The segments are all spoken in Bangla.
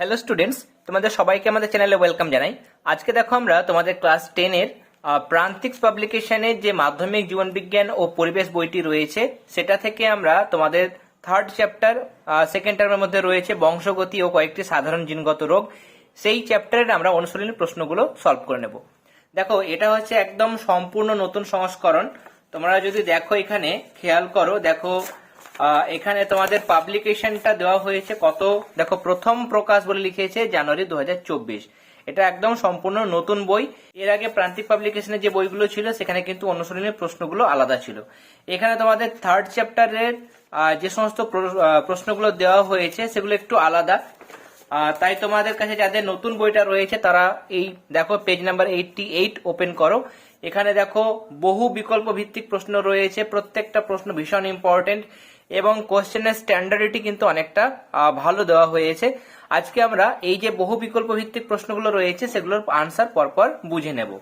হ্যালো স্টুডেন্টস তোমাদের সবাইকে আমাদের চ্যানেলে ওয়েলকাম জানাই। আজকে দেখো আমরা তোমাদের ক্লাস টেনের প্রান্তিক পাবলিকেশনের যে মাধ্যমিক জীবনবিজ্ঞান ও পরিবেশ বইটি রয়েছে, সেটা থেকে আমরা তোমাদের থার্ড চ্যাপ্টার সেকেন্ড টার্মের মধ্যে রয়েছে বংশগতি ও কয়েকটি সাধারণ জিনগত রোগ। সেই চ্যাপ্টারের আমরা অনুশীলনী প্রশ্নগুলো সলভ করে নেব। দেখো, এটা হচ্ছে একদম সম্পূর্ণ নতুন সংস্করণ। তোমরা যদি দেখো এখানে, খেয়াল করো, দেখো এখানে তোমাদের পাবলিকেশনটা দেওয়া হয়েছে কত? দেখো, প্রথম প্রকাশ বলে লিখেছে জানুয়ারি দু হাজার চব্বিশ। এটা একদম সম্পূর্ণ নতুন বই। এর আগে প্রান্তিক পাবলিকেশনের যে বইগুলো ছিল, সেখানে কিন্তু অনুসরণের প্রশ্নগুলো আলাদা ছিল। এখানে তোমাদের থার্ড চ্যাপ্টারের যে সমস্ত প্রশ্নগুলো দেওয়া হয়েছে, সেগুলো একটু আলাদা। তাই তোমাদের কাছে যাদের নতুন বইটা রয়েছে, তারা এই, দেখো page number eighty eight open করো। এখানে দেখো, বহু বিকল্প ভিত্তিক প্রশ্ন রয়েছে। প্রত্যেকটা প্রশ্ন ভীষণ ইম্পর্টেন্ট এবং কোশ্চেনের স্ট্যান্ডার্ডিটি কিন্তু অনেকটা ভালো দেওয়া হয়েছে। আজকে আমরা এই যে বহু বিকল্প ভিত্তিক প্রশ্নগুলো রয়েছে, সেগুলোর আনসার পরপর বুঝে নেব।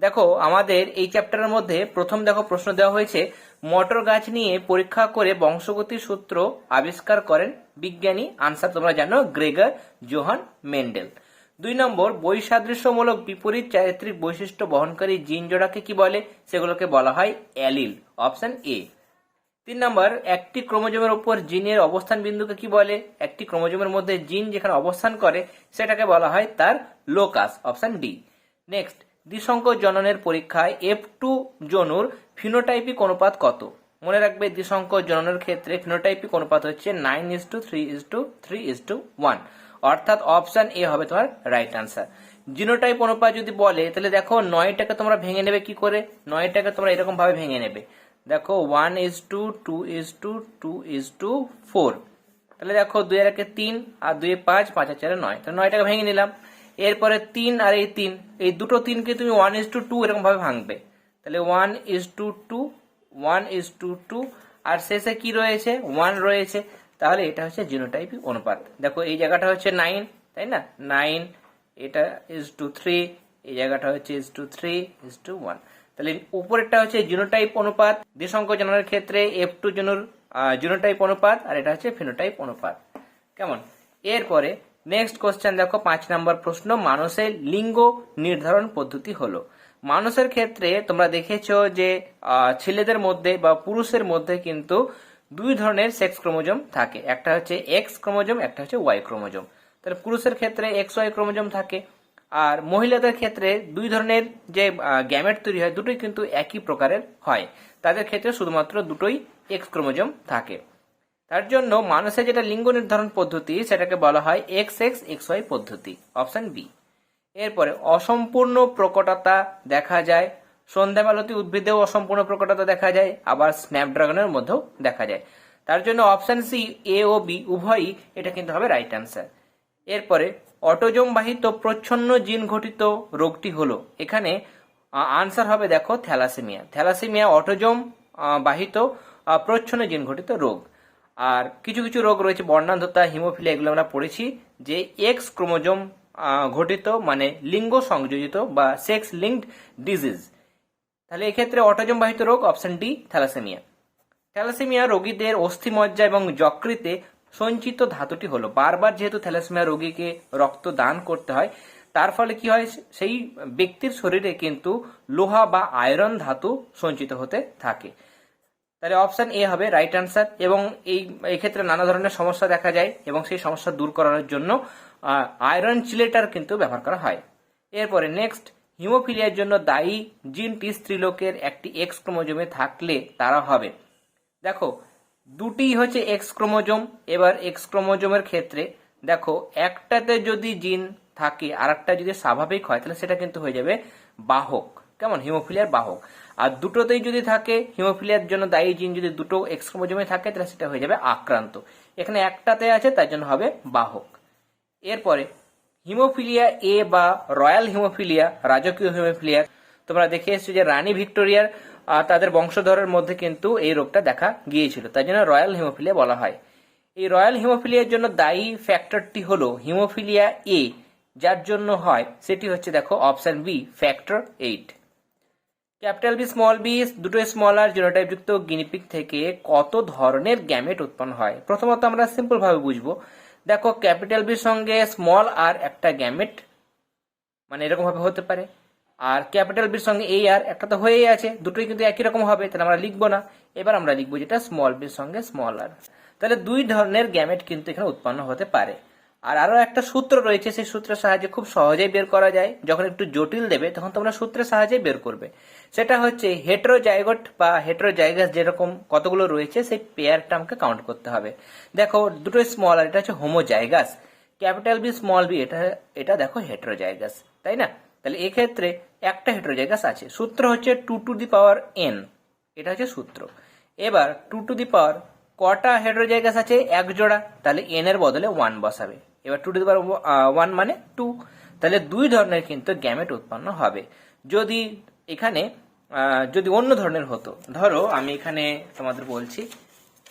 দেখো, আমাদের এই চ্যাপ্টারের মধ্যে প্রথম দেখো প্রশ্ন দেওয়া হয়েছে, মটর গাছ নিয়ে পরীক্ষা করে বংশগতির সূত্র আবিষ্কার করেন বিজ্ঞানী আনসার তোমরা জানো, গ্রেগার জোহান মেন্ডেল। দুই নম্বর, বৈসাদৃশ্যমূলক বিপরীত চারিত্রিক বৈশিষ্ট্য বহনকারী জিন জোড়াকে কি বলে? সেগুলোকে বলা হয় অ্যালিল অপশন এ তিন নম্বর, একটি ক্রোমোজোমের উপর জিনের অবস্থান বিন্দুকে কি বলে? একটি ক্রোমোজোমের মধ্যে জিন যেখানে অবস্থান করে, সেটাকে বলা হয় তার লোকাস, অপশন ডি। নেক্সট, দ্বিসংখ্য জননের পরীক্ষায় এফ টু জনুর ফিনোটাইপিক অনুপাত কত? মনে রাখবে, দ্বিসংখ্য জননের ক্ষেত্রে ফিনোটাইপিক অনুপাত হচ্ছে nine is to three is to three is to one. অর্থাৎ অপশন এ হবে তোমার রাইট আনসার। জিনোটাইপ অনুপাত যদি বলে, তাহলে দেখো নয়টাকে তোমরা ভেঙে নেবে কি করে? নয়টাকে তোমরা এরকম ভাবে ভেঙে নেবে। দেখো one is to two is to two is to four তাহলে দেখো দুই আর একে তিন আর দুই পাঁচ পাঁচ আর চারে নয়। তাহলে নয়টাকে ভেঙে নিলাম। এরপরে তিন আর এই তিন, এই দুটো তিনকে তুমি ওয়ান ইজ টু টু এরকম ভাবে ভাঙবে। তাহলে one is to two one is to two আর শেষে কি রয়েছে? ওয়ান রয়েছে। তাহলে এটা হচ্ছে জিনোটাইপিক অনুপাত। দেখো এই জায়গাটা হচ্ছে নাইন তাই না? নাইন এটা ইজ টু থ্রি এই জায়গাটা হচ্ছে is to three is to one তাহলে উপরেরটা হচ্ছে জিনোটাইপ অনুপাত দ্বিসংখ্য জননের ক্ষেত্রে এফ টু জনুর জিনোটাইপ অনুপাত, আর এটা হচ্ছে ফিনোটাইপ অনুপাত। কেমন? এরপরে নেক্সট কোশ্চেন দেখো, পাঁচ নম্বর প্রশ্ন, মানুষের লিঙ্গ নির্ধারণ পদ্ধতি হলো। মানুষের ক্ষেত্রে তোমরা দেখেছ যে ছেলেদের মধ্যে বা পুরুষের মধ্যে কিন্তু দুই ধরনের সেক্স ক্রোমোজোম থাকে। একটা হচ্ছে এক্স ক্রোমোজোম একটা হচ্ছে ওয়াই ক্রোমোজোম তাহলে পুরুষের ক্ষেত্রে এক্স ওয়াই ক্রোমোজোম থাকে। আর মহিলাদের ক্ষেত্রে দুই ধরনের যে গ্যামেট তৈরি হয়, দুটোই কিন্তু একই প্রকারের হয়। তাদের ক্ষেত্রে শুধুমাত্র দুটোই এক্স ক্রোমোজোম থাকে। তার জন্য মানুষের যেটা লিঙ্গ নির্ধারণ পদ্ধতি, সেটাকে বলা হয় এক্স এক্স এক্স ওয়াই পদ্ধতি অপশন বি এরপরে অসম্পূর্ণ প্রকটতা দেখা যায়, সন্ধ্যামালতী উদ্ভিদেও অসম্পূর্ণ প্রকটতা দেখা যায়, আবার স্ন্যাপড্রাগনের মধ্যেও দেখা যায়। তার জন্য অপশন সি এ ও বি উভয়ই এটা কিন্তু হবে রাইট অ্যান্সার এরপরে অটোজোম বাহিত প্রচ্ছন্ন জিন ঘটিত রোগটি হলো। এখানে আনসার হবে দেখো থ্যালাসেমিয়া। থ্যালাসেমিয়া অটোজোম বাহিত প্রচ্ছন্ন জিন ঘটিত রোগ। আর কিছু কিছু রোগ রয়েছে, বর্ণান্ধতা, হিমোফিলিয়া, এগুলো আমরা পড়েছি, যে এক্স ক্রোমোজোম ঘটিত মানে লিঙ্গ সংযোজিত বা সেক্স লিঙ্কড ডিজিজ। তাহলে এক্ষেত্রে অটোজোম বাহিত রোগ, অপশন ডি, থ্যালাসেমিয়া। থ্যালাসেমিয়া রোগীদের অস্থিমজ্জা এবং যকৃতে সঞ্চিত ধাতুটি হলো। বারবার যেহেতু থ্যালাসেমিয়া রোগীকে রক্ত দান করতে হয়, তার ফলে কি হয়, সেই ব্যক্তির শরীরে কিন্তু লোহা বা আয়রন ধাতু সঞ্চিত হতে থাকে। তাহলে অপশান এ হবে রাইট আনসার এবং এই এই ক্ষেত্রে নানা ধরনের সমস্যা দেখা যায় এবং সেই সমস্যা দূর করানোর জন্য আয়রন চিলেটার কিন্তু ব্যবহার করা হয়। এরপরে নেক্সট, হিমোফিলিয়ার জন্য দায়ী জিনটি স্ত্রীলোকের একটি এক্স ক্রোমোজোমে থাকলে তারা হবে। দেখো দুটি হচ্ছে এক্স ক্রোমোজোম। এবার এক্স ক্রোমোজোমের ক্ষেত্রে, দেখো, একটাতে যদি জিন থাকে আর একটা যদি স্বাভাবিক হয়, তাহলে সেটা কিন্তু হয়ে যাবে বাহক। কেমন? হিমোফিলিয়ার বাহক। আর দুটোতেই যদি থাকে, হিমোফিলিয়ার জন্য দায়ী জিন যদি দুটো এক্স ক্রোমোজোমে থাকে, তাহলে সেটা হয়ে যাবে আক্রান্ত। এখানে একটাতে আছে, তার জন্য হবে বাহক। এরপরে, হিমোফিলিয়া এ বা রয়্যাল হিমোফিলিয়া, রাজকীয় হিমোফিলিয়া, তোমরা দেখে এসছো যে রানী ভিক্টোরিয়ার তাদের বংশধরের মধ্যে কিন্তু এই রোগটা দেখা গিয়েছিল। তাই জন্য রয়্যাল হিমোফিলিয়া বলা হয়। এই রয়্যাল হিমোফিলিয়ার জন্য দায়ী ফ্যাক্টরটি হলো হিমোফিলিয়া এ, যার জন্য হয়, সেটি হচ্ছে দেখো option B, factor eight. Capital B, small B, দুটো স্মল আর জিনোটাইপ যুক্ত গিনিপিক থেকে কত ধরনের গ্যামেট উৎপন্ন হয়? প্রথমত আমরা সিম্পল ভাবে বুঝব। দেখো, ক্যাপিটাল বির সঙ্গে স্মল আর একটা গ্যামেট মানে এরকম ভাবে হতে পারে। আর ক্যাপিটাল বির সঙ্গে এই আর একটা তো হয়েই আছে, দুটোই কিন্তু একই রকম হবে, তাহলে আমরা লিখব না। এবার আমরা লিখব যেটা স্মল বির সঙ্গে স্মল আর তাহলে দুই ধরনের গ্যামেট কিন্তু এখানে উৎপন্ন হতে পারে। আর আরও একটা সূত্র রয়েছে, সেই সূত্রের সাহায্যে খুব সহজেই বের করা যায়। যখন একটু জটিল দেবে, তখন তোমরা সূত্রের সাহায্যে বের করবে। সেটা হচ্ছে হেটেরোজাইগোট বা হেটেরোজাইগাস যেরকম কতগুলো রয়েছে, সেই পেয়ারটা আমাকে কাউন্ট করতে হবে। দেখো, দুটো স্মল আর এটা হচ্ছে homozygous capital B small B এটা এটা দেখো হেটেরোজাইগাস তাই না? তাহলে এক্ষেত্রে একটা হেটেরোজাইগাস আছে। সূত্র হচ্ছে two to the power N এটা হচ্ছে সূত্র। এবার টু টু দি পাওয়ার কটা হেটেরোজাইগাস আছে? এক জোড়া। তাহলে এন এর বদলে ওয়ান বসাবে। এবার two to the power one মানে টু তাহলে দুই ধরনের কিন্তু গ্যামেট উৎপন্ন হবে। যদি এখানে যদি অন্য ধরনের হতো, ধরো আমি এখানে তোমাদের বলছি,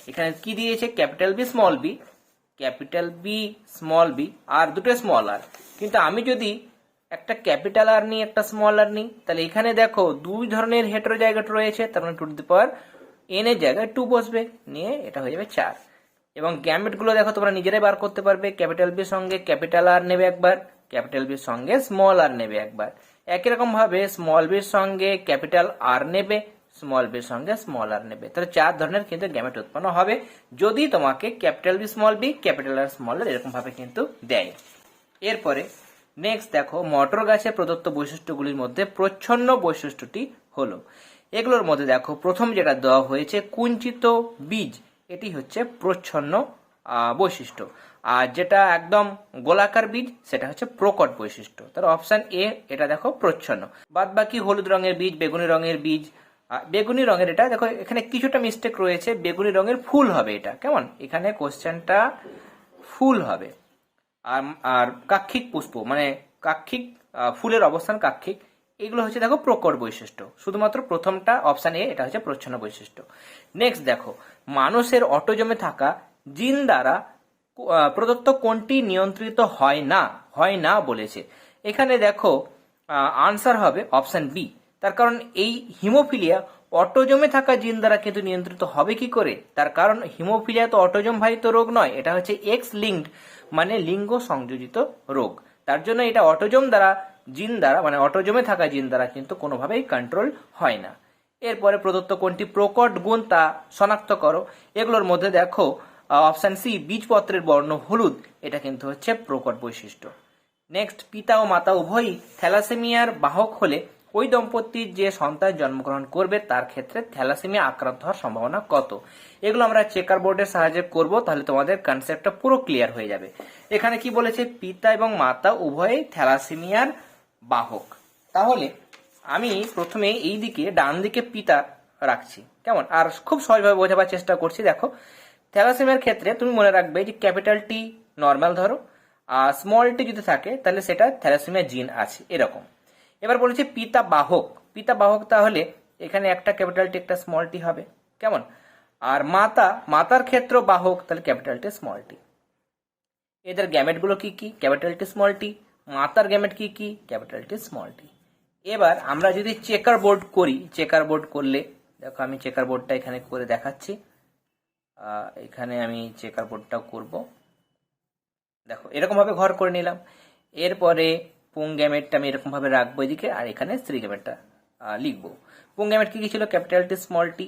এখানে কি দিয়েছে? Capital B small B capital B small B আর দুটো স্মল আর কিন্তু আমি যদি একটা ক্যাপিটাল আর নিই, একটা স্মল আর নিই। তাহলে এখানে দেখো দুই ধরনের হেটেরো জায়গাটা রয়েছে, তার মানে two to the power N এর জায়গায় টু বসবে। নিয়ে এটা হয়ে যাবে চার। এবং গ্যামেটগুলো দেখো তোমরা নিজেরাই বার করতে পারবে ক্যাপিটাল বির সঙ্গে ক্যাপিটাল আর নেবে একবার ক্যাপিটাল বির সঙ্গে স্মল আর নেবে একবার। একই রকম ভাবে স্মল বির সঙ্গে ক্যাপিটাল আর নেবে স্মল বির সঙ্গে স্মল আর নেবে। তাহলে চার ধরনের কিন্তু গ্যামেট উৎপন্ন হবে। যদি তোমাকে capital B small B capital R small এরকম ভাবে কিন্তু দেয়। এরপরে নেক্সট দেখো, মটর গাছের প্রদত্ত বৈশিষ্ট্যগুলির মধ্যে প্রচ্ছন্ন বৈশিষ্ট্যটি হলো। এগুলোর মধ্যে দেখো, প্রথম যেটা দেওয়া হয়েছে, কুঞ্চিত বীজ। এটি হচ্ছে প্রচ্ছন্ন বৈশিষ্ট্য। আর যেটা একদম গোলাকার বীজ, সেটা হচ্ছে প্রকট বৈশিষ্ট্য। তার অপশন এ এটা দেখো, প্রচ্ছন্ন। বাদ বাকি হলুদ রঙের বীজ, বেগুনি রঙের বীজ। বেগুনি রঙের এটা, দেখো, এখানে কিছুটা মিস্টেক রয়েছে, বেগুনি রঙের ফুল হবে এটা। কেমন? এখানে কোশ্চেনটা ফুল হবে। আর আর কাক্ষিক পুষ্প মানে কাক্ষিক ফুলের অবস্থান কাক্ষিক, এগুলো হচ্ছে দেখো প্রকট বৈশিষ্ট্য। শুধুমাত্র প্রথমটা অপশন এ, এটা হচ্ছে প্রচ্ছন্ন বৈশিষ্ট্য। নেক্সট দেখো, মানুষের অটোজমে থাকা জিন দ্বারা প্রদত্ত কোনটি নিয়ন্ত্রিত হয় না হয় না বলেছে। এখানে দেখো আনসার হবে অপশান বি তার কারণ এই হিমোফিলিয়া অটোজমে থাকা জিন দ্বারা কিন্তু নিয়ন্ত্রিত হবে কি করে? তার কারণ হিমোফিলিয়া তো অটোজম ভারিত রোগ নয়, এটা হচ্ছে এক্স লিঙ্কড মানে লিঙ্গ সংযোজিত রোগ। তার জন্য এটা অটোজম দ্বারা, জিন দ্বারা মানে অটোজমে থাকা জিন দ্বারা কিন্তু কোনোভাবেই কন্ট্রোল হয় না। এরপরে প্রদত্ত কোনটি? প্রকট গুণ তা শনাক্ত করো। এগুলোর মধ্যে দেখো অপশান সি বীজপত্রের বর্ণ হলুদ, এটা কিন্তু হচ্ছে প্রকট বৈশিষ্ট্য। নেক্সট পিতা ও মাতা উভয়ই থ্যালাসেমিয়ার বাহক হলে ওই দম্পতির যে সন্তান জন্মগ্রহণ করবে, তার ক্ষেত্রে থ্যালাসেমিয়া আক্রান্ত হওয়ার সম্ভাবনা কত? এগুলো আমরা চেকার বোর্ডের সাহায্যে করব, তাহলে তোমাদের কনসেপ্টটা পুরো ক্লিয়ার হয়ে যাবে। এখানে কি বলেছে? পিতা এবং মাতা উভয়ই থ্যালাসেমিয়ার বাহক। তাহলে আমি প্রথমে এই দিকে, ডান দিকে পিতা রাখছি। কেমন? আর খুব সহজভাবে বোঝাবার চেষ্টা করছি, দেখো। থ্যালাসেমিয়ার ক্ষেত্রে তুমি মনে রাখবে যে ক্যাপিটাল টি নর্মাল ধরো, আর স্মল টি যদি থাকে, তাহলে সেটা থ্যালাসেমিয়া জিন আছে, এরকম। এবার বলেছে পিতা বাহক পিতা বাহক তাহলে এখানে একটা ক্যাপিটাল টি একটা স্মল টি হবে। কেমন? আর মাতা, মাতার ক্ষেত্র বাহক, তাহলে ক্যাপিটাল টি স্মল টি এদের গ্যামেটগুলো কি কি? ক্যাপিটাল টি স্মল টি মাতার গ্যামেট কি কি? ক্যাপিটাল টি স্মল টি এবার আমরা যদি চেকার বোর্ড করি চেকার বোর্ড করলে, দেখো আমি চেকার বোর্ডটা এখানে করে দেখাচ্ছি। এখানে আমি চেকার বোর্ডটাও করব। দেখো এরকম ভাবে ঘর করে নিলাম। এরপরে পুং গ্যামেটটা আমি এরকম ভাবে রাখব এদিকে, আর এখানে স্ত্রী গ্যামেটটা লিখব। পুং গ্যামেট কি কি ছিল? Capital T, small T.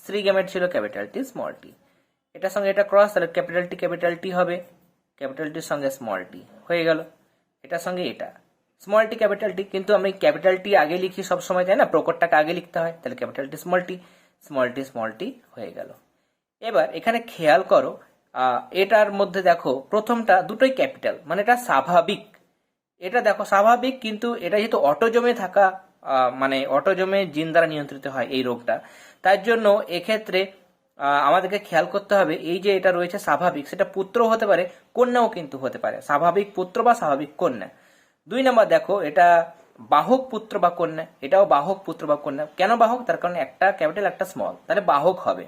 স্ত্রী গ্যামেট ছিল ক্যাপিটাল টি, স্মল টি। এটার সঙ্গে এটা ক্রস, তাহলে ক্যাপিটাল টি ক্যাপিটাল টি হবে। ক্যাপিটাল টির সঙ্গে স্মল টি। হয়ে গেল। এটার সঙ্গে এটা। স্মল টি, ক্যাপিটাল টি, কিন্তু আমি ক্যাপিটাল টি আগে লিখি সব সময় তাই না? প্রকটটাকে আগে লিখতে হয়, তাহলে capital T, small T small T small T হয়ে গেল। এবার এখানে খেয়াল করো এটার মধ্যে দেখো, প্রথমটা দুটোই ক্যাপিটাল মানে এটা স্বাভাবিক। এটা দেখো স্বাভাবিক, কিন্তু এটা যেহেতু অটোজমে থাকা মানে অটোজমে জিন দ্বারা নিয়ন্ত্রিত হয় এই রোগটা। তার জন্য এক্ষেত্রে আমাদেরকে খেয়াল করতে হবে, এই যে এটা রয়েছে স্বাভাবিক, সেটা পুত্র হতে পারে, কন্যাও কিন্তু হতে পারে, স্বাভাবিক পুত্র বা স্বাভাবিক কন্যা। দুই নম্বর দেখো, এটা বাহক পুত্র বা কন্যা, এটাও বাহক পুত্র বা কন্যা। কেন বাহক? তার কারণে একটা ক্যাপিটাল, একটা স্মল, তাহলে বাহক হবে।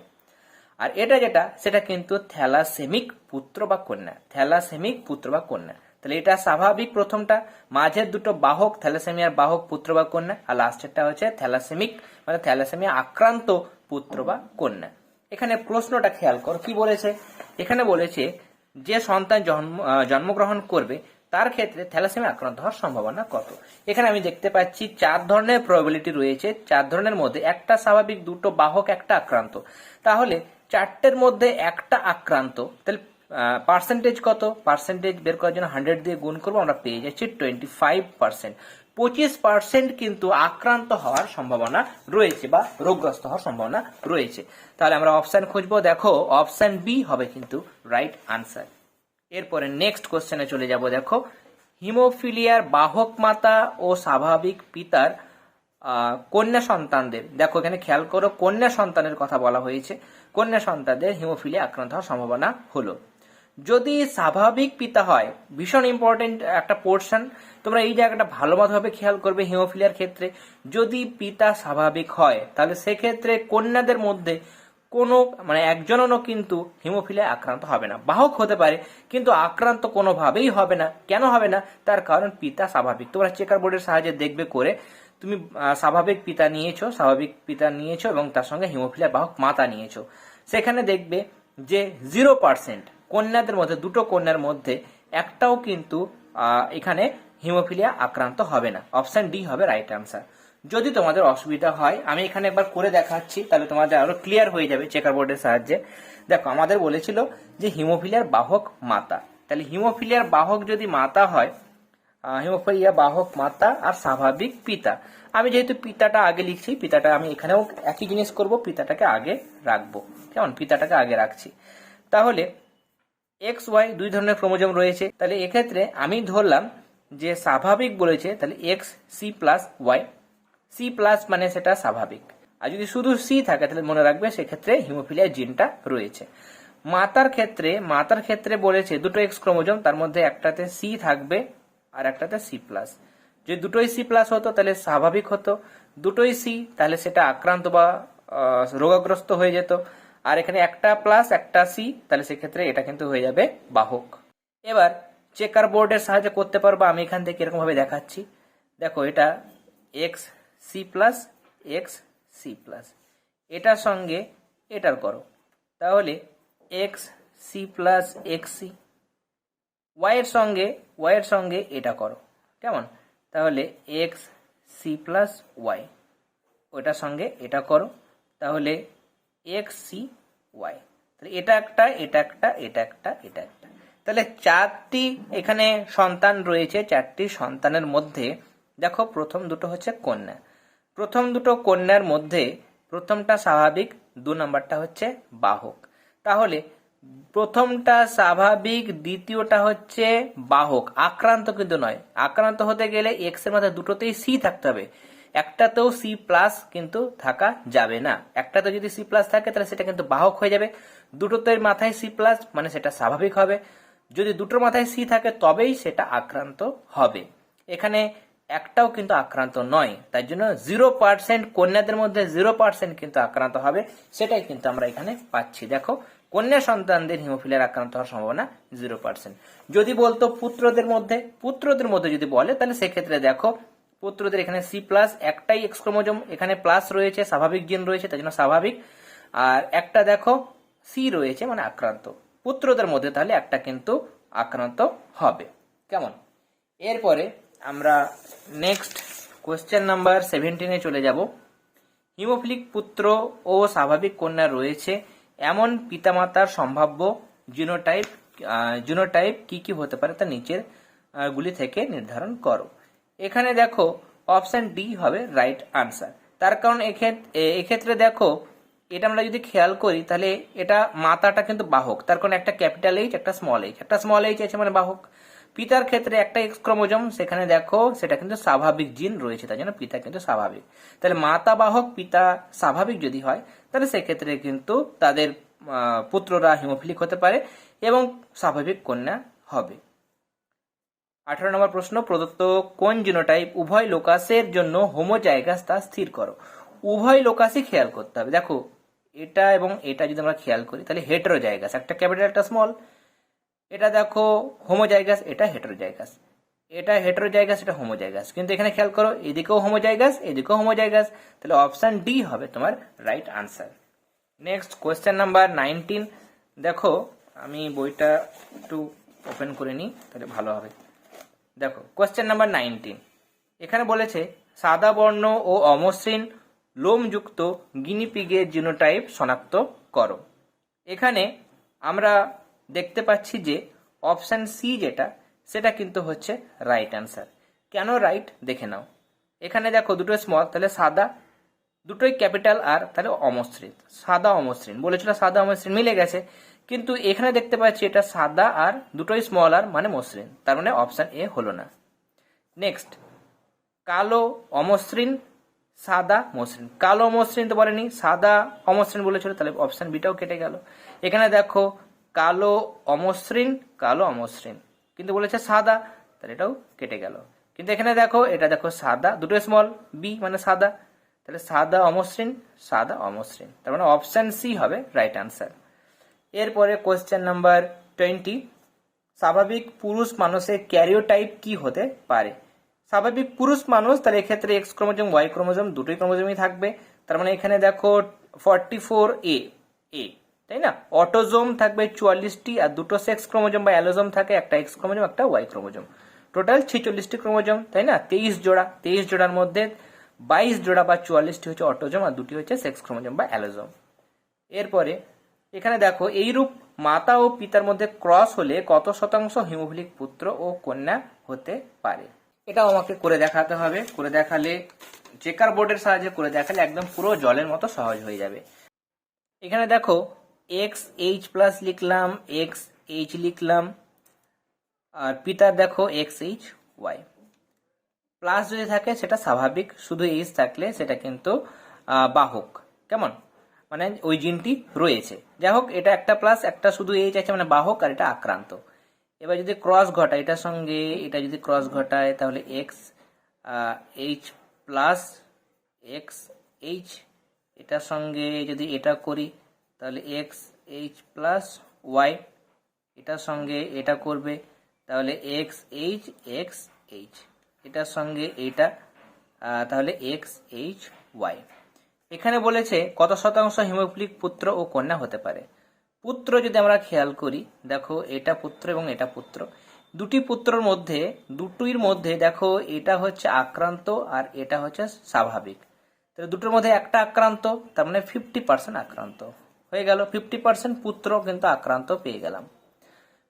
আর এটা যেটা, সেটা কিন্তু থ্যালাসেমিক পুত্র বা কন্যা, থ্যালাসেমিক পুত্র বা কন্যা। তাহলে এটা স্বাভাবিক প্রথমটা। মাঝের দুটো বাহক, থ্যালাসেমিয়ার বাহক, পুত্র বা কন্যা, আর লাস্টেরটা হচ্ছে থ্যালাসেমিক মানে থ্যালাসেমিয়া আক্রান্ত পুত্র বা কন্যা। এখানে প্রশ্নটা খেয়াল করো, কি বলেছে? এখানে বলেছে যে সন্তান জন্ম জন্মগ্রহণ করবে, তার ক্ষেত্রে থ্যালাসেমিয়া আক্রান্ত হওয়ার সম্ভাবনা কত? এখানে আমি দেখতে পাচ্ছি চার ধরনের প্রবাবিলিটি রয়েছে, চার ধরনের মধ্যে একটা স্বাভাবিক দুটো বাহক, একটা আক্রান্ত। তাহলে চারটের মধ্যে একটা আক্রান্ত, তাহলে পার্সেন্টেজ কত? পার্সেন্টেজ বের করার জন্য হান্ড্রেড দিয়ে গুণ করব, আমরা পেয়ে যাচ্ছি টোয়েন্টি ফাইভ পার্সেন্ট পঁচিশ পার্সেন্ট কিন্তু আক্রান্ত হওয়ার সম্ভাবনা রয়েছে বা রোগগ্রস্ত হওয়ার সম্ভাবনা রয়েছে। তাহলে আমরা অপশান খুঁজবো। দেখো অপশান বি হবে কিন্তু রাইট আনসার এরপরে নেক্সট কোশ্চেনে চলে যাব। দেখো হিমোফিলিয়ার বাহক মাতা ও স্বাভাবিক পিতার কন্যা সন্তানদের। দেখো, এখানে খেয়াল করো, কন্যা সন্তানের কথা বলা হয়েছে। কন্যা সন্তানদের হিমোফিলিয়া আক্রান্ত হওয়ার সম্ভাবনা হলো। যদি স্বাভাবিক পিতা হয়, ভীষণ ইম্পর্টেন্ট একটা পোর্শন তোমরা এই জায়গাটা ভালোভাবে খেয়াল করবে হিমোফিলিয়ার ক্ষেত্রে। যদি পিতা স্বাভাবিক হয়, তাহলে সেক্ষেত্রে কন্যাদের মধ্যে কোনো মানে একজনও কিন্তু হিমোফিলিয়া আক্রান্ত হবে না। বাহক হতে পারে, কিন্তু আক্রান্ত কোনোভাবেই হবে না। কেন হবে না? তার কারণ পিতা স্বাভাবিক। তোমরা চেকার বোর্ডের সাহায্যে দেখবে করে, তুমি স্বাভাবিক পিতা নিয়েছো, স্বাভাবিক পিতা নিয়েছো এবং তার সঙ্গে হিমোফিলিয়া বাহক মাতা নিয়েছো। সেখানে দেখবে যে জিরো পার্সেন্ট কন্যাদের মধ্যে, দুটো কন্যার মধ্যে একটাও কিন্তু এখানে হিমোফিলিয়া আক্রান্ত হবে না। অপশন ডি হবে রাইট আনসার যদি তোমাদের অসুবিধা হয়, আমি এখানে একবার করে দেখাচ্ছি, তাহলে তোমাদের আরও ক্লিয়ার হয়ে যাবে চেকার বোর্ডের সাহায্যে। দেখো, আমাদের বলেছিল যে হিমোফিলিয়ার বাহক মাতা। তাহলে হিমোফিলিয়ার বাহক যদি মাতা হয় হিমোফিলিয়া বাহক মাতা আর স্বাভাবিক পিতা। আমি যেহেতু পিতাটা আগে লিখছি, পিতাটা আমি এখানেও একই জিনিস করব, পিতাটাকে আগে রাখব। কেমন? পিতাটাকে আগে রাখছি। তাহলে এক্স ওয়াই দুই ধরনের ক্রোমোজোম রয়েছে। তাহলে এক্ষেত্রে আমি ধরলাম যে স্বাভাবিক বলেছে, তাহলে X C plus Y C plus মানে সেটা স্বাভাবিক। আর যদি শুধু সি থাকে, তাহলে মনে রাখবে সেক্ষেত্রে হিমোফিলিয়া জিনটা রয়েছে। মাতার ক্ষেত্রে মাতার ক্ষেত্রে বলেছে দুটো এক্স ক্রোমোজোম, তার মধ্যে একটাতে সি থাকবে আর একটাতে সি প্লাস যদি দুটোই সি প্লাস হতো, তাহলে স্বাভাবিক হতো। দুটোই সি তাহলে সেটা আক্রান্ত বা রোগাগ্রস্ত হয়ে যেত। আর এখানে একটা প্লাস একটা সি তাহলে সেক্ষেত্রে এটা কিন্তু হয়ে যাবে বাহক। এবার চেকার বোর্ডের সাহায্যে করতে পারব, আমি এখান থেকে এরকম ভাবে দেখাচ্ছি। দেখো, এটা X C plus X C plus এটার সঙ্গে এটার করো। তাহলে X C plus X C ওয়াইয়ের সঙ্গে ওয়াইয়ের সঙ্গে এটা করো। কেমন? তাহলে এক্স সি প্লাস ওয়াই ওটার সঙ্গে এটা করো। তাহলে এক্স সি ওয়াই তাহলে এটা একটা এটা একটা এটা একটা এটা একটা। তাহলে চারটি এখানে সন্তান রয়েছে, চারটি সন্তানের মধ্যে, দেখো প্রথম দুটো হচ্ছে কন্যা। প্রথম দুটো কন্যার মধ্যে প্রথমটা স্বাভাবিক, দু নম্বরটা হচ্ছে বাহক। তাহলে প্রথমটা স্বাভাবিক, দ্বিতীয়টা হচ্ছে বাহক। আক্রান্ত কিন্তু নয়। আক্রান্ত হতে গেলে এক্সের মধ্যে দুটোতেই সি থাকতে হবে। একটাতেও সি প্লাস কিন্তু থাকা যাবে না। একটাতে যদি সি প্লাস থাকে, তাহলে সেটা কিন্তু বাহক হয়ে যাবে। দুটোতে মাথায় সি প্লাস মানে সেটা স্বাভাবিক হবে। যদি দুটোর মাথায় সি থাকে, তবেই সেটা আক্রান্ত হবে। এখানে একটাও কিন্তু আক্রান্ত নয়। তাই জন্য জিরো পার্সেন্ট কন্যাদের মধ্যে জিরো পার্সেন্ট কিন্তু আক্রান্ত হবে। সেটাই কিন্তু আমরা এখানে পাচ্ছি। দেখো, কন্যা সন্তানদের হিমোফিলিয়ার আক্রান্ত হওয়ার সম্ভাবনা জিরো পার্সেন্ট যদি বলতো পুত্রদের মধ্যে পুত্রদের মধ্যে যদি বলে, তাহলে সেক্ষেত্রে দেখো পুত্রদের এখানে সি প্লাস একটাই এক্স ক্রোমোজোম, এখানে প্লাস রয়েছে, স্বাভাবিক জিন রয়েছে, তাই জন্য স্বাভাবিক। আর একটা দেখো সি রয়েছে মানে আক্রান্ত। পুত্রদের মধ্যে তাহলে একটা কিন্তু আক্রান্ত হবে। কেমন? এরপরে আমরা নেক্সট কোয়েশ্চেন নাম্বার সেভেন্টিনে চলে যাব। হিমোফিলিক পুত্র ও স্বাভাবিক কন্যা রয়েছে। এমন পিতামাতার সম্ভাব্য জিনোটাইপ জিনোটাইপ কি কি হতে পারে তা নিচের গুলি থেকে নির্ধারণ করো। এখানে দেখো অপশান ডি হবে রাইট আনসার তার কারণ এক্ষেত্রে দেখো, এটা আমরা যদি খেয়াল করি, তাহলে এটা মাতাটা কিন্তু বাহক। তার কারণ একটা ক্যাপিটাল এইচ একটা স্মল এইচ একটা স্মল এইচ আছে মানে বাহক। পিতার ক্ষেত্রে একটা এক্স ক্রোমোজোম, সেখানে দেখো, সেটা কিন্তু স্বাভাবিক জিন রয়েছে তাই জন্য পিতা কিন্তু স্বাভাবিক। তাহলে মাতা বাহক, পিতা স্বাভাবিক যদি হয়, তাহলে সেক্ষেত্রে কিন্তু তাদের পুত্ররা হিমোফিলিক হতে পারে এবং স্বাভাবিক কন্যা হবে। আঠারো নম্বর প্রশ্ন, প্রদত্ত কোন জিনোটাইপ উভয় লোকাসের জন্য হোমোজাইগাস তা স্থির করো? উভয় লোকাসই খেয়াল করতে হবে। দেখো, এটা এবং এটা যদি আমরা খেয়াল করি, তাহলে হেটেরোজাইগাস একটা ক্যাপিটাল একটা স্মল এটা দেখো হোমোজাইগাস এটা হেটেরোজাইগাস এটা হেটেরোজাইগাস এটা হোমোজাইগাস কিন্তু এখানে খেয়াল করো, এদিকেও হোমোজাইগাস এদিকেও হোমোজাইগাস তাহলে অপশান ডি হবে তোমার right answer next question number nineteen দেখো, আমি বইটা একটু ওপেন করে নিই, তাহলে ভালো হবে। দেখো কোয়েশ্চেন নাম্বার নাইনটিন এখানে বলেছে, সাদা বর্ণ ও অমসৃণ, লোমযুক্ত গিনিপিগের জিনোটাইপ শনাক্ত করো। এখানে আমরা দেখতে পাচ্ছি যে অপশান সি যেটা, সেটা কিন্তু হচ্ছে রাইট অ্যান্সার কেন রাইট দেখে নাও। এখানে দেখো দুটো স্মল তাহলে সাদা, দুটোই ক্যাপিটাল আর তাহলে অমসৃণ। সাদা অমসৃণ, বলেছিল সাদা অমসৃণ, মিলে গেছে। কিন্তু এখানে দেখতে পাচ্ছি এটা সাদা আর দুটোই স্মল আর মানে মসৃণ। তার মানে অপশান এ হলো না। নেক্সট কালো অমসৃণ, সাদা মসৃণ। কালো মসৃণ তো বলেনি, সাদা অমসৃণ বলেছিল, তাহলে অপশান বিটাও কেটে গেল। এখানে দেখো, কালো অমসৃণ কালো অমসৃণ। কিন্তু বলেছে সাদা, তাহলে এটাও কেটে গেল। কিন্তু এখানে দেখো, এটা দেখো সাদা দুটো স্মল বি মানে সাদা। তাহলে সাদা অমসৃণ সাদা অমসৃণ। তার মানে অপশান সি হবে রাইট আনসার এরপরে কোয়েশ্চেন নাম্বার টোয়েন্টি স্বাভাবিক পুরুষ মানুষের ক্যারিওটাইপ কি হতে পারে? স্বাভাবিক পুরুষ মানুষ তাহলে এক্ষেত্রে এক্স ক্রোমোজোম ওয়াই ক্রোমোজোম দুটোই ক্রোমোজোমই থাকবে। তার মানে এখানে দেখো ফর্টি ফোর এ এ তাই না? অটোজোম থাকবে চুয়াল্লিশটি আর দুটো সেক্স ক্রোমোজোম বা অ্যালোজোম থাকে, একটা এক্স ক্রোমোজোম, একটা ওয়াই ক্রোমোজোম। টোটাল ছেচল্লিশটি ক্রোমোজোম, তাই না? তেইশ জোড়া, তেইশ জোড়ার মধ্যে বাইশ জোড়া বা চুয়াল্লিশটি হচ্ছে অটোজোম আর দুটি হচ্ছে সেক্স ক্রোমোজোম বা অ্যালোজোম এরপরে এখানে দেখো, এইরূপ মাতা ও পিতার মধ্যে ক্রস হলে কত শতাংশ হিমোফিলিক পুত্র ও কন্যা হতে পারে? এটাও আমাকে করে দেখাতে হবে। করে দেখালে, চেকার বোর্ডের সাহায্যে করে দেখালে একদম পুরো জলের মতো সহজ হয়ে যাবে। এখানে দেখো, এক্স এইচ প্লাস লিখলাম, এক্স এইচ লিখলাম, আর পিতার দেখো, এক্স এইচ ওয়াই। প্লাস যদি থাকে, সেটা স্বাভাবিক, শুধু এইচ থাকলে সেটা কিন্তু বাহক। কেমন? মানে ওই জিনটি রয়েছে। যাই হোক এটা একটা প্লাস একটা শুধু এইচ আছে মানে বাহক আর এটা আক্রান্ত। এবার যদি ক্রস ঘটায়, এটার সঙ্গে এটা যদি ক্রস ঘটায়, তাহলে X H plus X H এটার সঙ্গে যদি এটা করি, তাহলে এক্স এইচ প্লাস ওয়াই এটার সঙ্গে এটা করবে, তাহলে এক্স এইচ এক্স এইচ এটার সঙ্গে এটা তাহলে এক্স এইচ ওয়াই এখানে বলেছে, কত শতাংশ হিমোফিলিক পুত্র ও কন্যা হতে পারে। পুত্র যদি আমরা খেয়াল করি, দেখো এটা পুত্র এবং এটা পুত্র। দুটি পুত্রর মধ্যে, দুটির মধ্যে দেখো এটা হচ্ছে আক্রান্ত আর এটা হচ্ছে স্বাভাবিক। তাহলে দুটোর মধ্যে একটা আক্রান্ত, তার মানে ফিফটি পার্সেন্ট আক্রান্ত। হয়ে গেল ফিফটি পার্সেন্ট পুত্র কিন্তু আক্রান্ত পেয়ে গেলাম।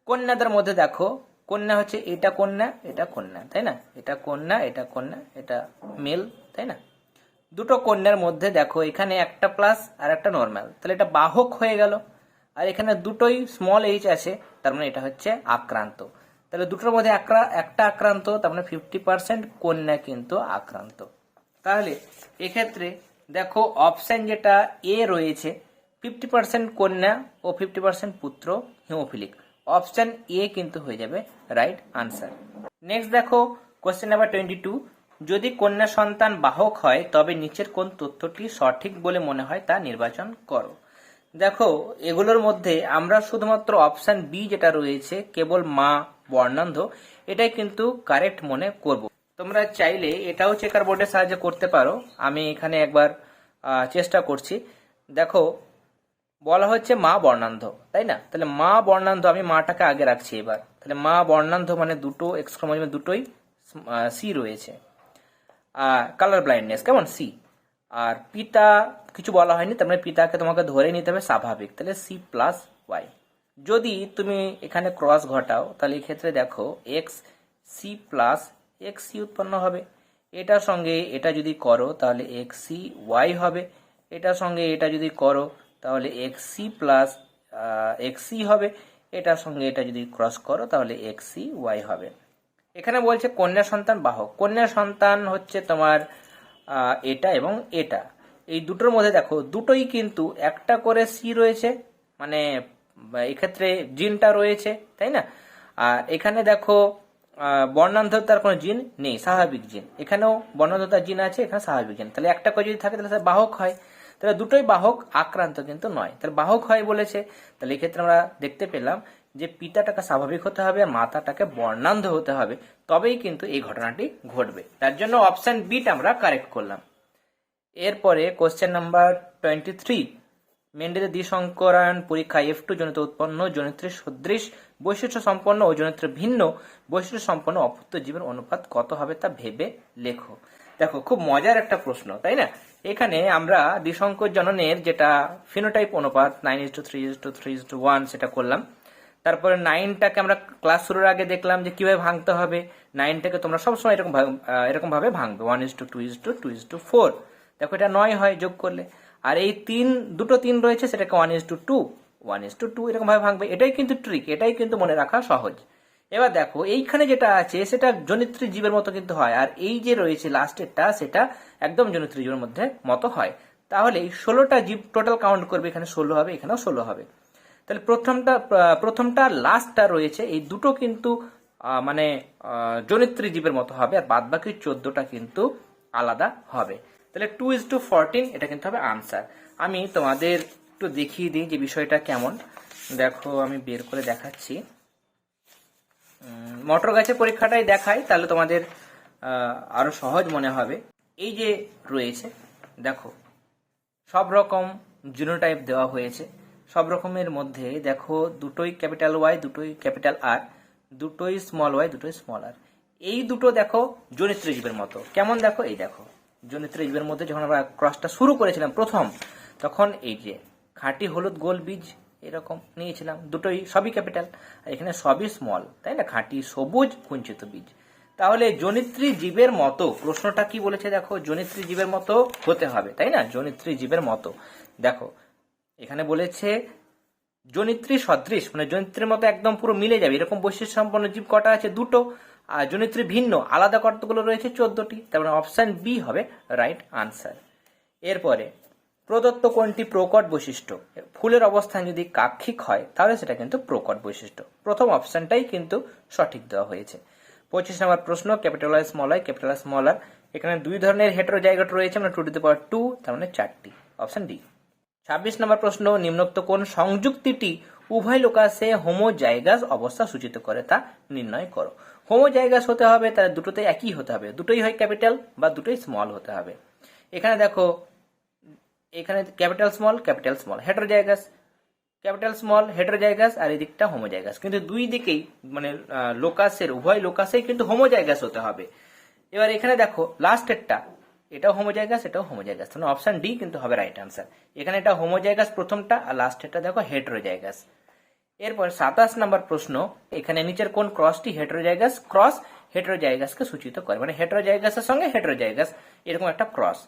কন্যাদের মধ্যে দেখো, কন্যা হচ্ছে এটা কন্যা এটা কন্যা, তাই না? এটা কন্যা এটা কন্যা, এটা মেল তাই না? দুটো কন্যার মধ্যে দেখো, এখানে একটা প্লাস আর একটা নর্মাল তাহলে এটা বাহক হয়ে গেল, আর এখানে দুটোই স্মল এইচ আছে, তার মানে এটা হচ্ছে আক্রান্ত। তাহলে দুটোর মধ্যে একটা আক্রান্ত, তার মানে ফিফটি পার্সেন্ট কন্যা কিন্তু আক্রান্ত। তাহলে এক্ষেত্রে দেখো অপশন যেটা এ রয়েছে ফিফটি পার্সেন্ট কন্যা ও ফিফটি পার্সেন্ট পুত্র হিমোফিলিক অপশন এ কিন্তু হয়ে যাবে রাইট আনসার নেক্সট দেখো কোয়েশ্চেন নাম্বার টোয়েন্টি টু যদি কন্যা সন্তান বাহক হয়, তবে নিচের কোন তথ্যটি সঠিক বলে মনে হয় তা নির্বাচন করো। দেখো, এগুলোর মধ্যে আমরা শুধুমাত্র অপশন বি যেটা রয়েছে, কেবল মা, বর্ণান্ধ, এটাই কিন্তু কারেক্ট মনে করব। তোমরা চাইলে এটাও চেকার বোর্ডের সাহায্যে করতে পারো। আমি এখানে একবার চেষ্টা করছি। দেখো, বলা হচ্ছে মা বর্ণান্ধ, তাই না? তাহলে মা বর্ণান্ধ, আমি মাটাকে আগে রাখছি এবার। তাহলে মা বর্ণান্ধ মানে দুটো এক্স ক্রোমোজোমে দুটোই সি রয়েছে। কালার ব্লাইন্ডনেস কেমন? সি আর পিতা, কিছু বলা হয়নি, তার মানে পিতাকে তোমাকে ধরে নিতে হবে স্বাভাবিক। তাহলে সি প্লাস ওয়াই যদি তুমি এখানে ক্রস ঘটাও, তাহলে এক্ষেত্রে দেখো X C plus X C উৎপন্ন হবে। এটার সঙ্গে এটা যদি করো, তাহলে এক্স সি ওয়াই হবে। এটার সঙ্গে এটা যদি করো, তাহলে X C plus X C হবে। এটার সঙ্গে এটা যদি ক্রস করো, তাহলে এক্স সি ওয়াই হবে। এখানে বলছে কন্যা সন্তান বাহক। কন্যা সন্তান হচ্ছে তোমার এটা এবং এটা। এই দুটোর মধ্যে দেখো, দুটোই কিন্তু একটা করে সি রয়েছে মানে এক্ষেত্রে জিনটা রয়েছে, তাই না? আর এখানে দেখো বর্ণান্ধতার কোনো জিন নেই, স্বাভাবিক জিন। এখানেও বর্ণান্ধতার জিন আছে, এখানে স্বাভাবিক জিন। তাহলে একটা করে যদি থাকে, তাহলে বাহক হয়। তাহলে দুটোই বাহক আক্রান্ত কিন্তু নয়। তাহলে বাহক হয় বলেছে, তাহলে এক্ষেত্রে আমরা দেখতে পেলাম যে পিতাটাকে স্বাভাবিক হতে হবে মাতাটাকে বর্ণান্ধ হতে হবে, তবেই কিন্তু এই ঘটনাটি ঘটবে। তার জন্য অপশন বিটা আমরা কারেক্ট করলাম। এরপরে কোশ্চেন নাম্বার টোয়েন্টি থ্রি মেন্ডেলের দ্বিসংকরায়ন পরীক্ষায় এফ টু জনিত উৎপন্ন জনিত্রের সদৃশ, বৈশিষ্ট্য সম্পন্ন ও জনিত্রের ভিন্ন, বৈশিষ্ট্য সম্পন্ন অপত্য জীবের অনুপাত কত হবে তা ভেবে লেখো। দেখো, খুব মজার একটা প্রশ্ন, তাই না? এখানে আমরা দ্বিসংকর জননের যেটা ফিনোটাইপ অনুপাত nine is to three is to three is to one সেটা করলাম। তারপরে নাইনটাকে আমরা ক্লাস শুরুর আগে দেখলাম যে কীভাবে ভাঙতে হবে। নাইনটাকে তোমরা সবসময় এরকম ভাবে- আহ, এরকম ভাবে ভাঙবে। One is to two is to two is to four দেখো এটা নয় হয় যোগ করলে। আর এই তিন দুটো তিন রয়েছে সেটাকে one is to two one is to two এরকম ভাবে ভাঙবে। এটাই কিন্তু ট্রিক এটাই কিন্তু মনে রাখা সহজ। এবার দেখো এইখানে যেটা আছে সেটা জনিত্রী জীবের মতো কিন্তু হয়। আর এই যে রয়েছে লাস্টেরটা সেটা একদম জনিত্রী জীবের মধ্যে মতো হয়। তাহলে ষোলোটা জীব টোটাল কাউন্ট করবে এখানে ষোলো হবে এখানেও ষোলো হবে। তাহলে প্রথমটা প্রথমটা লাস্টটা রয়েছে। এই দুটো কিন্তু মানে জনিত্রী জীবের মতো হবে, আর বাদ বাকি চোদ্দটা কিন্তু আলাদা হবে। তাহলে টু ইজ টু ফোরটিন এটা কিন্তু হবে আনসার আমি তোমাদের একটু দেখিয়ে দিই যে বিষয়টা কেমন। দেখো, আমি বের করে দেখাচ্ছি। মটর গাছের পরীক্ষাটাই দেখাই, তাহলে তোমাদের আরও সহজ মনে হবে। এই যে রয়েছে, দেখো, সব রকম জিনোটাইপ দেওয়া হয়েছে। সব রকমের মধ্যে দেখো দুটোই ক্যাপিটাল ওয়াই, দুটোই ক্যাপিটাল আর, দুটোই স্মল ওয়াই, দুটোই স্মল আর। এই দুটো দেখো জনিত্র জীবের মতো। কেমন দেখো? এই দেখো। জনিত্র জীবের মধ্যে যখন আমরা ক্রসটা শুরু করেছিলাম প্রথম, তখন এই যে খাঁটি হলুদ গোল বীজ, এরকম নিয়েছিলাম, দুটোই সবই ক্যাপিটাল, আর এখানে সবই স্মল, তাই না? খাঁটি সবুজ কুঞ্চিত বীজ। তাহলে জনিত্রী জীবের মতো, প্রশ্নটা কি বলেছে দেখো? জনিত্রী জীবের মতো হতে হবে, তাই না? জনিত্রী জীবের মতো। দেখো এখানে বলেছে, জনিত্রী সদৃশ মানে জনিত্রীর মতো একদম পুরো মিলে যাবে। এরকম বৈশিষ্ট্য সম্পন্ন জীব কটা আছে? দুটো। আর জনিত্রী ভিন্ন। আলাদা কতগুলো রয়েছে? চোদ্দটি। তার মানে অপশন বি হবে রাইট আনসার। এরপরে, প্রদত্ত কোনটি প্রকট বৈশিষ্ট্য? ফুলের অবস্থান যদি কাক্ষিক হয়, তাহলে সেটা কিন্তু প্রকট বৈশিষ্ট্য। প্রথম অপশানটাই কিন্তু সঠিক দেওয়া হয়েছে। পঁচিশ নম্বর প্রশ্ন, capital I small I, capital এখানে দুই ধরনের হেটারো জায়গাটা রয়েছে মানে two to the power two তার মানে চারটি। Option D. ছাব্বিশ নম্বর প্রশ্ন, নিম্নোক্ত কোন সংযুক্তিটি উভয় লোকাসে হোমোজাইগাস অবস্থা সূচিত করে তা নির্ণয় করো। হোমোজাইগাস হতে হবে, তাহলে দুটোতে একই হতে হবে। দুটোই হয় ক্যাপিটাল বা দুটোই স্মল হতে হবে। এখানে দেখো, এখানে capital small capital small heterozygous capital small heterozygous আর এই দিকটা হোমোজাইগাস কিন্তু দুই দিকেই মানে লোকাসের, উভয় লোকাসেই কিন্তু হোমোজাইগাস হতে হবে। এবার এখানে দেখো লাস্টেরটা এটাও হোমোজাইগাস এটাও হোমোজাইগাস তাহলে অপশন ডি কিন্তু হবে রাইট আনসার এখানে এটা হোমোজাইগাস প্রথমটা, আর লাস্টেরটা দেখো হেটারোজাইগাস এরপর সাতাশ নম্বর প্রশ্ন, এখানে নিচের কোন ক্রসটি হেটারোজাইগাস ক্রস হেটারোজাইগাসকে সূচিত করে। মানে হেটারোজাইগাসের সঙ্গে হেটারোজাইগাস এরকম একটা ক্রস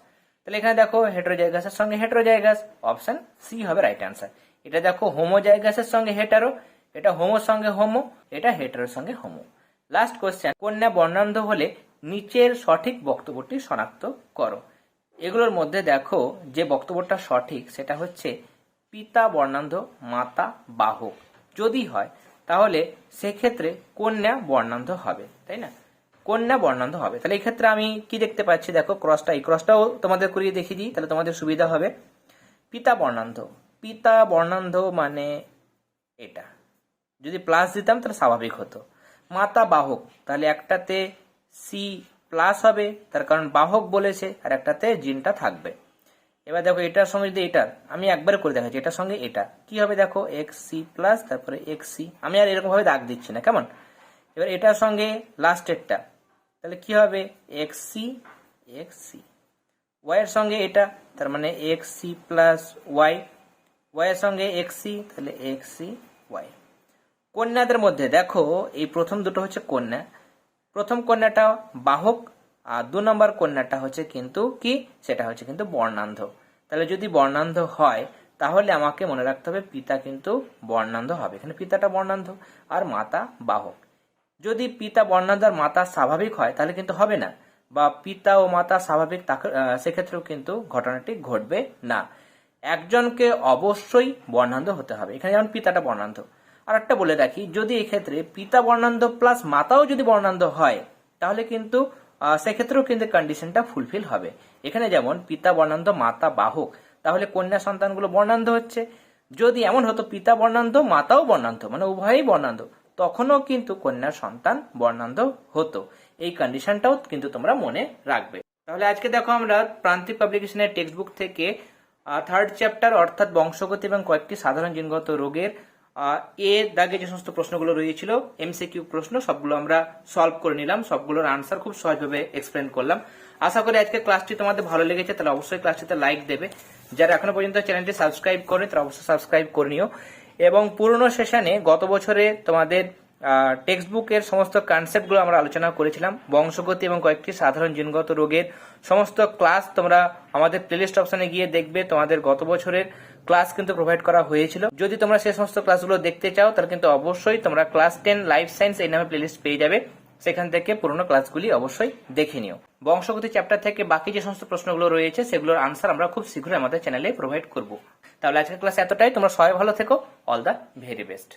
তাহলে এখানে দেখো হেটারোজাইগাসের সঙ্গে হেটারোজাইগাস অপশন সি হবে রাইট আনসার এটা দেখো হোমোজাইগাসের সঙ্গে হেটারো এটা হোমোর সঙ্গে হোমো এটা হেটারোর সঙ্গে হোমো লাস্ট কোশ্চেন কন্যা বর্ণান্ধ হলে নিচের সঠিক বক্তব্যটি শনাক্ত করো। এগুলোর মধ্যে দেখো যে বক্তব্যটা সঠিক, সেটা হচ্ছে পিতা বর্ণান্ধ, মাতা বাহক। যদি হয়, তাহলে সেক্ষেত্রে কন্যা বর্ণান্ধ হবে, তাই না? কন্যা বর্ণান্ধ হবে। তাহলে এক্ষেত্রে আমি কি দেখতে পাচ্ছি? দেখো ক্রসটা এই ক্রসটাও তোমাদের করিয়ে দেখিয়ে দিই, তাহলে তোমাদের সুবিধা হবে। পিতা বর্ণান্ধ। পিতা বর্ণান্ধ মানে এটা। যদি প্লাস দিতাম, তাহলে স্বাভাবিক হতো। মাতা বাহক, তাহলে একটাতে সি প্লাস হবে, তার কারণ বাহক বলেছে, আর একটাতে জিনটা থাকবে। এবার দেখো, এটার সঙ্গে যদি এটার, আমি একবারে করে দেখাচ্ছি, এটার সঙ্গে এটা। কি হবে দেখো এক্স সি প্লাস তারপরে এক্স সি আমি আর এরকম ভাবে দাগ দিচ্ছি না, কেমন? এবার এটার সঙ্গে লাস্টেরটা তাহলে কি হবে? X C X C Y এর সঙ্গে এটা, তার মানে X C plus Y Y এর সঙ্গে এক্স সি তাহলে এক্স সি ওয়াই কন্যাদের মধ্যে, দেখো, এই প্রথম দুটো হচ্ছে কন্যা প্রথম কন্যাটা বাহক, আর দু নম্বর কন্যাটা হচ্ছে কিন্তু কি? সেটা হচ্ছে কিন্তু বর্ণান্ধ। তাহলে যদি বর্ণান্ধ হয়, তাহলে আমাকে মনে রাখতে হবে পিতা কিন্তু বর্ণান্ধ হবে। এখানে পিতাটা বর্ণান্ধ আর মাতা বাহক। যদি পিতা বর্ণান্ধ আর মাতা স্বাভাবিক হয়, তাহলে কিন্তু হবে না। বা পিতা ও মাতা স্বাভাবিক, তাকে- সেক্ষেত্রেও কিন্তু ঘটনাটি ঘটবে না। একজনকে অবশ্যই বর্ণান্ধ হতে হবে। এখানে যেমন পিতাটা বর্ণান্ধ। আর একটা বলে রাখি, যদি এক্ষেত্রে পিতা বর্ণান্ধ প্লাস মাতাও যদি বর্ণান্ধ হয়, তাহলে কিন্তু সেক্ষেত্রেও কিন্তু কন্ডিশনটা ফুলফিল হবে। এখানে যেমন পিতা বর্ণান্ধ, মাতা বাহক, তাহলে কন্যা সন্তানগুলো বর্ণান্ধ হচ্ছে। যদি এমন হতো পিতা বর্ণান্ধ, মাতাও বর্ণান্ধ মানে উভয়ই বর্ণান্ধ, তখনও কিন্তু কন্যার সন্তান বর্ণান্ধ হতো। এই কন্ডিশনটাও কিন্তু তোমরা মনে রাখবে। তাহলে আজকে দেখো আমরা প্রান্তিক পাবলিকেশনের টেক্সট বুক থেকে থার্ড চ্যাপ্টার অর্থাৎ বংশগতি এবং কয়েকটি সাধারণ জিনগত রোগের এ দাগে যে সমস্ত প্রশ্নগুলো রয়েছিল এমসিকিউ প্রশ্ন, সবগুলো আমরা সলভ করে নিলাম, সবগুলোর আনসার খুব সহজভাবে এক্সপ্লেন করলাম। আশা করি আজকের ক্লাসটি তোমাদের ভালো লেগেছে, তাহলে অবশ্যই ক্লাসটিতে লাইক দেবে। যারা এখনও পর্যন্ত চ্যানেলটি সাবস্ক্রাইব করে তারা অবশ্যই সাবস্ক্রাইব করে নিও। এবং পুরনো সেশনে গত বছরে তোমাদের টেক্সট বুকের সমস্ত কনসেপ্টগুলো আমরা আলোচনা করেছিলাম। বংশগতি এবং কয়েকটি সাধারণ জিনগত রোগের সমস্ত ক্লাস তোমরা আমাদের প্লেলিস্ট অপশনে গিয়ে দেখবে। তোমাদের গত বছরের ক্লাস কিন্তু প্রোভাইড করা হয়েছিল। যদি তোমরা সেই সমস্ত ক্লাসগুলো দেখতে চাও, তাহলে কিন্তু অবশ্যই তোমরা ক্লাস টেন লাইফ সায়েন্স এই নামে প্লেলিস্ট পেয়ে যাবে। সেখান থেকে পুরোনো ক্লাসগুলি অবশ্যই দেখে নিও। বংশগতি চ্যাপ্টার থেকে বাকি যে সমস্ত প্রশ্নগুলো রয়েছে, সেগুলোর আনসার আমরা খুব শীঘ্রই আমাদের চ্যানেলে প্রোভাইড করব। তাহলে আজকের ক্লাস এতটাই। তোমরা সবাই ভালো থেকো। All the very best